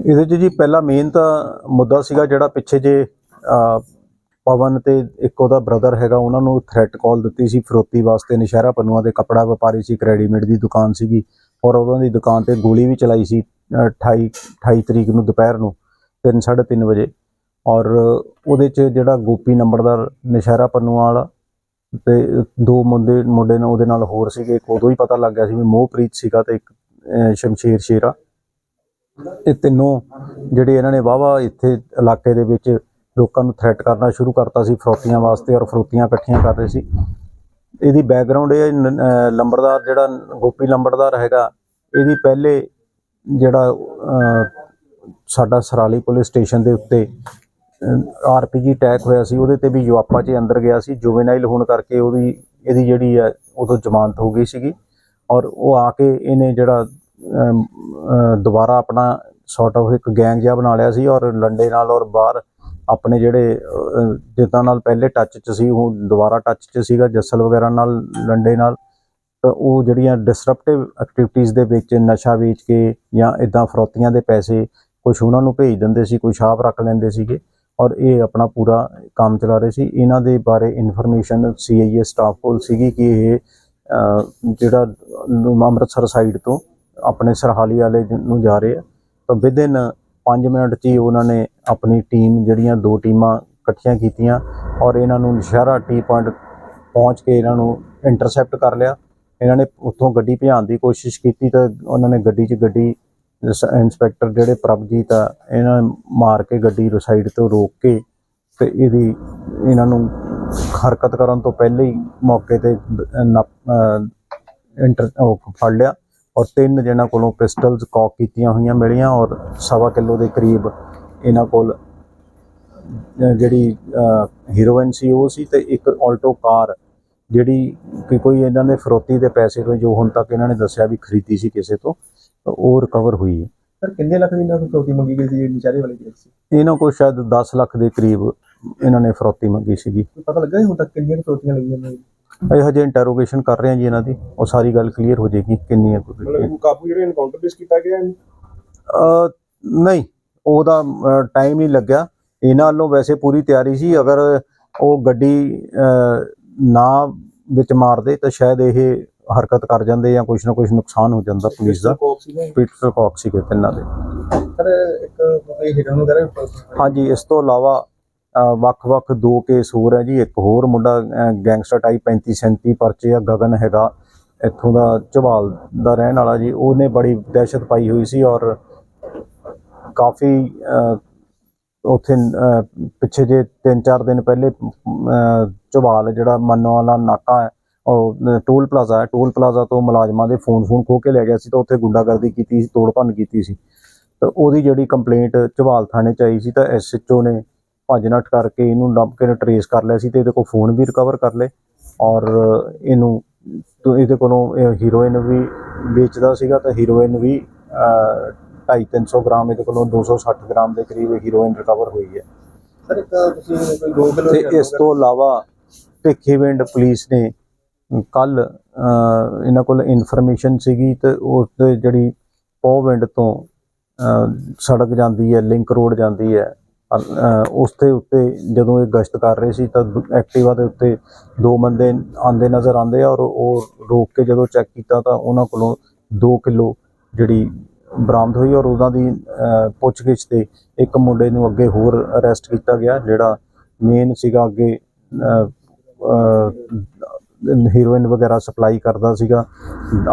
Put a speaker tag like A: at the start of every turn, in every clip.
A: ਇਹਦੇ 'ਚ ਜੀ ਪਹਿਲਾ ਮੇਨ ਤਾਂ ਮੁੱਦਾ ਸੀਗਾ ਜਿਹੜਾ ਪਿੱਛੇ ਜੇ ਪਵਨ ਤੇ ਇੱਕ ਉਹਦਾ ਬ੍ਰਦਰ ਹੈਗਾ ਉਹਨਾਂ ਨੂੰ ਥ੍ਰੈਟ ਕਾਲ ਦਿੱਤੀ ਸੀ ਫਰੋਤੀ ਵਾਸਤੇ ਨਸ਼ਹਿਰਾ ਪੰਨੂਆਂ ਦੇ ਕੱਪੜਾ ਵਪਾਰੀ ਸੀ ਰੈਡੀਮੇਡ ਦੀ ਦੁਕਾਨ ਸੀਗੀ ਔਰ ਉਹਨਾਂ ਦੀ ਦੁਕਾਨ ਤੇ ਗੋਲੀ ਵੀ ਚਲਾਈ ਸੀ ਅਹ, 28 28 ਤਰੀਕ ਨੂੰ ਦੁਪਹਿਰ ਨੂੰ 3:30 ਵਜੇ ਔਰ ਉਹਦੇ 'ਚ ਜਿਹੜਾ ਗੋਪੀ ਨੰਬਰਦਾਰ ਨਸ਼ਹਿਰਾ ਪੰਨੂਆਂ ਵਾਲਾ ਤੇ ਦੋ ਮੁੰਡੇ ਮੁੰਡੇ ਨੇ ਉਹਦੇ ਨਾਲ ਹੋਰ ਸੀਗੇ ਇੱਕ ਉਦੋਂ ਹੀ ਪਤਾ ਲੱਗ ਗਿਆ ਸੀ ਵੀ ਮੋਹਪ੍ਰੀਤ ਸੀਗਾ ਤੇ ਇੱਕ ਅਹ, ਸ਼ਮਸ਼ੇਰ ਸ਼ੇਰਾ ਇਹ ਤਿੰਨੋਂ ਜਿਹੜੇ ਇਹਨਾਂ ਨੇ ਵਾਵਾ ਇੱਥੇ ਇਲਾਕੇ ਦੇ ਵਿੱਚ ਲੋਕਾਂ ਨੂੰ ਥ੍ਰੈਟ ਕਰਨਾ ਸ਼ੁਰੂ ਕਰਤਾ ਸੀ ਫਰੋਤੀਆਂ ਵਾਸਤੇ ਔਰ ਫਰੋਤੀਆਂ ਇਕੱਠੀਆਂ ਕਰ ਰਹੇ ਸੀ। ਇਹਦੀ ਬੈਕਗ੍ਰਾਉਂਡ ਇਹ ਹੈ, ਨ- ਲੰਬੜਦਾਰ ਜਿਹੜਾ ਗੋਪੀ ਲੰਬੜਦਾਰ ਹੈਗਾ ਇਹਦੀ ਪਹਿਲੇ ਜਿਹੜਾ ਸਾਡਾ ਸਰਾਲੀ ਪੁਲਿਸ ਸਟੇਸ਼ਨ ਦੇ ਉੱਤੇ ਆਰਪੀਜੀ ਅਟੈਕ ਹੋਇਆ ਸੀ ਉਹਦੇ ਤੇ ਵੀ ਯੁਆਪਾ 'ਚ ਅੰਦਰ ਗਿਆ ਸੀ ਜੁਵੇਨਾਈਲ ਹੋਣ ਕਰਕੇ ਉਹਦੀ ਇਹਦੀ ਜਿਹੜੀ ਹੈ ਉਦੋਂ ਜ਼ਮਾਨਤ ਹੋ ਗਈ ਸੀਗੀ। ਔਰ ਉਹ ਆ ਕੇ ਇਹਨੇ ਜਿਹੜਾ ਦੁਬਾਰਾ ਆਪਣਾ ਸੌਟ ਆਫ ਇੱਕ ਗੈਂਗ ਜਿਹਾ ਬਣਾ ਲਿਆ ਸੀ ਔਰ ਲੰਡੇ ਨਾਲ ਔਰ ਬਾਹਰ ਆਪਣੇ ਜਿਹੜੇ ਜਿੱਦਾਂ ਨਾਲ ਪਹਿਲੇ ਟੱਚ 'ਚ ਸੀ ਉਹ ਦੁਬਾਰਾ ਟੱਚ 'ਚ ਸੀਗਾ, ਜੱਸਲ ਵਗੈਰਾ ਨਾਲ, ਲੰਡੇ ਨਾਲ, ਤਾਂ ਉਹ ਜਿਹੜੀਆਂ ਡਿਸਰਪਟਿਵ ਐਕਟੀਵਿਟੀਜ਼ ਦੇ ਵਿੱਚ ਨਸ਼ਾ ਵੇਚ ਕੇ ਜਾਂ ਇਦਾਂ ਫਰੋਤੀਆਂ ਦੇ ਪੈਸੇ ਕੁਝ ਉਹਨਾਂ ਨੂੰ ਭੇਜ ਦਿੰਦੇ ਸੀ ਕੁਝ ਆਪ ਰੱਖ ਲੈਂਦੇ ਸੀਗੇ ਔਰ ਇਹ ਆਪਣਾ ਪੂਰਾ ਕੰਮ ਚਲਾ ਰਹੇ ਸੀ। ਇਹਨਾਂ ਦੇ ਬਾਰੇ ਇਨਫੋਰਮੇਸ਼ਨ ਸੀਆਈਏ ਸਟਾਫ ਕੋਲ ਸੀਗੀ ਕਿ ਇਹ ਜਿਹੜਾ ਅੰਮ੍ਰਿਤਸਰ ਸਾਈਡ ਤੋਂ ਆਪਣੇ ਸਰਹਾਲੀ ਵਾਲੇ ਨੂੰ ਜਾ ਰਹੇ ਆ। ਤਾਂ ਵਿਦਿਨ 5 ਮਿੰਟ 'ਚ ਹੀ ਉਹਨਾਂ ਨੇ ਆਪਣੀ ਟੀਮ ਜਿਹੜੀਆਂ ਦੋ ਟੀਮਾਂ ਇਕੱਠੀਆਂ ਕੀਤੀਆਂ ਔਰ ਇਹਨਾਂ ਨੂੰ ਨਸ਼ਹਿਰਾ ਟੀ ਪੁਆਇੰਟ ਪਹੁੰਚ ਕੇ ਇਹਨਾਂ ਨੂੰ ਇੰਟਰਸੈਪਟ ਕਰ ਲਿਆ। ਇਹਨਾਂ ਨੇ ਉੱਥੋਂ ਗੱਡੀ ਭਜਾਉਣ ਦੀ ਕੋਸ਼ਿਸ਼ ਕੀਤੀ ਤਾਂ ਉਹਨਾਂ ਨੇ ਗੱਡੀ 'ਚ ਗੱਡੀ ਇੰਸਪੈਕਟਰ ਜਿਹੜੇ ਪ੍ਰਭਜੀਤ ਆ, ਇਹਨਾਂ ਮਾਰ ਕੇ ਗੱਡੀ ਸਾਈਡ ਤੋਂ ਰੋਕ ਕੇ ਤੇ ਇਹਦੀ ਇਹਨਾਂ ਨੂੰ ਹਰਕਤ ਕਰਨ ਤੋਂ ਪਹਿਲੇ ਹੀ ਮੌਕੇ ਤੇ ਦ- ਇੰਟਰ ਫੜ ਲਿਆ। ਔਰ ਤਿੰਨ ਜਿਹਨਾਂ ਕੋਲੋਂ ਪਿਸਟਲਸ ਕੌਕ ਕੀਤੀਆਂ ਹੋਈਆਂ ਮਿਲੀਆਂ ਔਰ ਸਵਾ ਕਿਲੋ ਦੇ ਕਰੀਬ ਇਹਨਾਂ ਕੋਲ ਜਿਹੜੀ ਹੀਰੋਇਨ ਸੀ ਉਹ ਸੀ ਤੇ ਇੱਕ ਆਲਟੋ ਕਾਰ ਜਿਹੜੀ ਕਿ ਕੋਈ ਇਹਨਾਂ ਨੇ ਫਰੋਤੀ ਦੇ ਪੈਸੇ ਤੋਂ ਜੋ ਹੁਣ ਤੱਕ ਇਹਨਾਂ ਨੇ ਦੱਸਿਆ ਵੀ ਖਰੀਦੀ ਸੀ ਕਿਸੇ ਤੋਂ ਉਹ ਰਿਕਵਰ ਹੋਈ ਹੈ।
B: ਸਰ ਕਿੰਨੇ ਲੱਖ ਦੀ ਇਹਨਾਂ ਤੋਂ ਚੌਥੀ ਮੰਗੀ ਗਈ ਸੀ ਵਿਚਾਰੇ ਵਾਲੇ ਕੇਸ ਸੀ?
A: ਇਹਨਾਂ ਕੋਲ ਸ਼ਾਇਦ 10 ਲੱਖ ਦੇ ਕਰੀਬ ਇਹਨਾਂ ਨੇ ਫਰੋਤੀ ਮੰਗੀ ਸੀਗੀ।
B: ਪਤਾ ਲੱਗਾ ਹੁਣ ਤੱਕ ਕਿੰਨੀਆਂ ਚੌਥੀਆਂ ਲਈਆਂ ਨੇ?
A: ਇਹ ਹਜੇ ਇੰਟਰੋਗੇਸ਼ਨ ਕਰ ਰਹੇ ਹਾਂ ਜੀ ਇਹਨਾਂ ਦੀ ਉਹ ਸਾਰੀ ਗੱਲ ਕਲੀਅਰ ਹੋ ਜਾਏਗੀ ਕਿੰਨੀ ਹੈ ਕੋਈ
B: ਮਤਲਬ ਕਾਬੂ ਜਿਹੜੇ ਐਨਕਾਊਂਟਰ ਬੇਸ ਕੀਤਾ ਗਿਆ ਹੈ
A: ਅ ਨਹੀਂ ਉਹਦਾ ਟਾਈਮ ਨਹੀਂ ਲੱਗਿਆ। ਇਹਨਾਂ ਵੱਲੋਂ ਵੈਸੇ ਪੂਰੀ ਤਿਆਰੀ ਸੀ ਅਗਰ ਉਹ ਗੱਡੀ ਨਾ ਵਿੱਚ ਮਾਰਦੇ ਤਾਂ ਸ਼ਾਇਦ ਇਹ ਹਰਕਤ ਕਰ ਜਾਂਦੇ ਜਾਂ ਕੁਝ ਨਾ ਕੁਝ ਨੁਕਸਾਨ ਹੋ ਜਾਂਦਾ ਪੁਲਿਸ ਦਾ। ਪੀਟਰ ਕੌਕ ਸੀਗੇ ਤਿੰਨਾਂ ਦੇ।
B: ਸਰ ਇੱਕ ਹਿਡਨ ਵਗੈਰਾ
A: ਹਾਂਜੀ ਇਸ ਤੋਂ ਇਲਾਵਾ ਵੱਖ-ਵੱਖ ਦੋ ਕੇਸ ਹੋਰ ਹੈ ਜੀ। ਇੱਕ ਹੋਰ ਮੁੰਡਾ ਗੈਂਗਸਟਰ ਟਾਈਪ 35 37 ਪਰਚੇ ਆ, ਗਗਨ ਹੈਗਾ। ਇੱਥੋਂ ਦਾ ਝਵਾਲ ਦਾ ਰਹਿਣ ਵਾਲਾ ਜੀ। ਉਹਨੇ ਬੜੀ ਦਹਿਸ਼ਤ ਪਾਈ ਹੋਈ ਸੀ ਔਰ ਕਾਫੀ ਉੱਥੇ ਪਿੱਛੇ ਜੇ 3-4 ਦਿਨ ਪਹਿਲੇ ਝਵਾਲ ਜਿਹੜਾ ਮੰਨੋ ਵਾਲਾ ਨਾਕਾ ਹੈ, ਉਹ ਟੋਲ ਪਲਾਜ਼ਾ ਹੈ। ਟੋਲ ਪਲਾਜ਼ਾ ਤੋਂ ਮੁਲਾਜ਼ਮਾਂ ਦੇ ਫੋਨ ਫੋਨ ਖੋ ਕੇ ਲੈ ਗਿਆ ਸੀ ਤਾਂ ਉੱਥੇ ਗੁੰਡਾਗਰਦੀ ਕੀਤੀ ਸੀ, ਤੋੜ ਭੰਨ ਕੀਤੀ ਸੀ। ਤਾਂ ਉਹਦੀ ਜਿਹੜੀ ਕੰਪਲੇਂਟ ਝਵਾਲ ਥਾਣੇ ਚ ਆਈ ਸੀ ਤਾਂ ਐਸਐਚਓ ਨੇ ਭੱਜ ਨੱਠ ਕਰਕੇ ਇਹਨੂੰ ਲੱਭ ਕੇ ਟਰੇਸ ਕਰ ਲਿਆ ਸੀ ਤੇ ਇਹਦੇ ਕੋਲ ਫੋਨ ਵੀ ਰਿਕਵਰ ਕਰ ਲਏ ਔਰ ਇਹਨੂੰ ਤੋਂ ਇਹਦੇ ਕੋਲੋਂ ਹੀਰੋਇਨ ਵੀ ਵੇਚਦਾ ਸੀਗਾ ਤਾਂ ਹੀਰੋਇਨ ਵੀ 250 ਗ੍ਰਾਮ ਇਹਦੇ ਕੋਲੋਂ 260 ਗ੍ਰਾਮ ਦੇ ਕਰੀਬ ਹੀਰੋਇਨ ਰਿਕਵਰ ਹੋਈ ਹੈ।
B: ਸਰ ਇੱਕ ਤੁਸੀਂ ਕੋਈ 2 ਕਿਲੋ
A: ਤੇ ਇਸ ਤੋਂ ਇਲਾਵਾ ਭਿੱਖੀਵਿੰਡ ਪੁਲਿਸ ਨੇ ਕੱਲ ਇਹਨਾਂ ਕੋਲ ਇਨਫੋਰਮੇਸ਼ਨ ਸੀਗੀ ਤੇ ਉਸ ਜਿਹੜੀ ਪੋਵਿੰਡ ਤੋਂ ਸੜਕ ਜਾਂਦੀ ਹੈ ਲਿੰਕ ਰੋਡ ਜਾਂਦੀ ਹੈ ਉਸ ਦੇ ਉੱਤੇ ਜਦੋਂ ਇਹ ਗਸ਼ਤ ਕਰ ਰਹੇ ਸੀ ਤਾਂ ਦੂ- ਐਕਟਿਵਾ ਦੇ ਉੱਤੇ ਦੋ ਬੰਦੇ ਆਂਦੇ ਨਜ਼ਰ ਆਉਂਦੇ ਆ ਔਰ ਉਹ ਰੋਕ ਕੇ ਜਦੋਂ ਚੈੱਕ ਕੀਤਾ ਤਾਂ ਉਹਨਾਂ ਕੋਲੋਂ 2 ਕਿਲੋ ਜਿਹੜੀ ਬਰਾਮਦ ਹੋਈ ਔਰ ਉਹਨਾਂ ਦੀ ਪੁੱਛਗਿੱਛ ਤੇ ਇੱਕ ਮੁੰਡੇ ਨੂੰ ਅੱਗੇ ਹੋਰ ਅਰੈਸਟ ਕੀਤਾ ਗਿਆ, ਜਿਹੜਾ ਮੇਨ ਸੀਗਾ ਅੱਗੇ ਹੀਰੋਇਨ ਵਗੈਰਾ ਸਪਲਾਈ ਕਰਦਾ ਸੀਗਾ,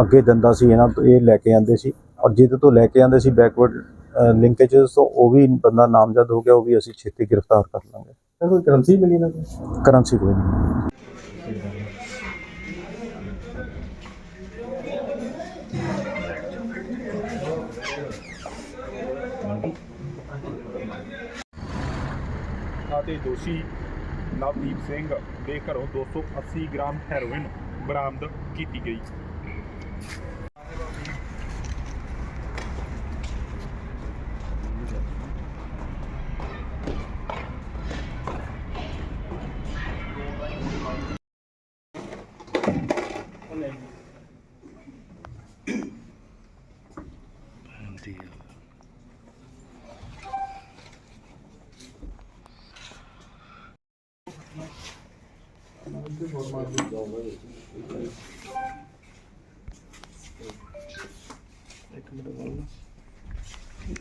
A: ਅੱਗੇ ਦਿੰਦਾ ਸੀ ਇਹਨਾਂ ਤੋਂ, ਇਹ ਲੈ ਕੇ ਆਂਦੇ ਸੀ ਔਰ ਜਿਹਦੇ ਤੋਂ ਲੈ ਕੇ ਆਂਦੇ ਸੀ ਬੈਕਵਰਡ ਲਿੰਕੇजेस ਤੋਂ ਉਹ ਵੀ ਬੰਦਾ ਨਾਮਜ਼ਦ ਹੋ ਗਿਆ ਉਹ ਵੀ ਅਸੀਂ ਛੇਤੀ ਗ੍ਰਿਫਤਾਰ ਕਰ ਲਾਂਗੇ।
B: ਸਰ ਕੋਈ ਕਰੰਸੀ ਮਿਲੀ ਨਾ
A: ਕਰੰਸੀ ਕੋਈ ਨਹੀਂ।
C: ਅਤੇ ਦੋਸ਼ੀ ਨਵਦੀਪ ਸਿੰਘ ਦੇ ਘਰੋਂ 280 ਗ੍ਰਾਮ ਹੈਰੋਇਨ ਬਰਾਮਦ ਕੀਤੀ ਗਈ।
D: ਸੀ ਇੱਕ ਮਿੰਟ ਬੋਲਣਾ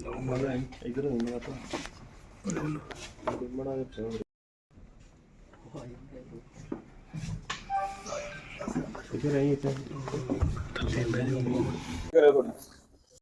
D: ਲਓ ਮਾਰਾ ਇਧਰ ਹੋਣਾ ਤਾਂ ਲਓ ਮਾਰਾ ਪਿਆ ਕਿੱਥੇ ਰਹੀ ਇੱਥੇ। ਥੱਲੇ ਬੈਠੋ ਕਰੇ ਤੁਹਾਡਾ?